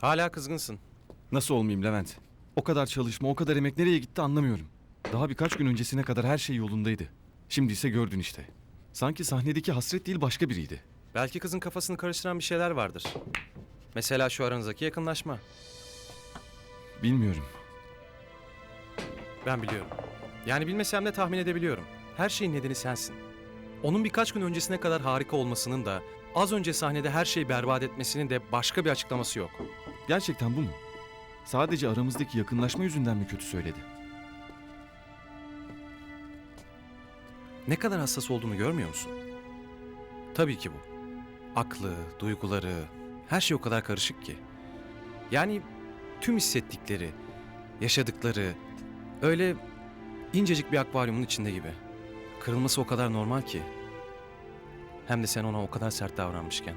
Hala kızgınsın. Nasıl olmayayım Levent? O kadar çalışma, o kadar emek nereye gitti anlamıyorum. Daha birkaç gün öncesine kadar her şey yolundaydı. Şimdi ise gördün işte. Sanki sahnedeki hasret değil başka biriydi. Belki kızın kafasını karıştıran bir şeyler vardır. Mesela şu aranızdaki yakınlaşma. Bilmiyorum. Ben biliyorum. Yani bilmesem de tahmin edebiliyorum. Her şeyin nedeni sensin. Onun birkaç gün öncesine kadar harika olmasının da az önce sahnede her şeyi berbat etmesinin de başka bir açıklaması yok. Gerçekten bu mu? Sadece aramızdaki yakınlaşma yüzünden mi kötü söyledi? Ne kadar hassas olduğunu görmüyor musun? Tabii ki bu. Aklı, duyguları, her şey o kadar karışık ki. Yani tüm hissettikleri, yaşadıkları öyle incecik bir akvaryumun içinde gibi. Kırılması o kadar normal ki. Hem de sen ona o kadar sert davranmışken.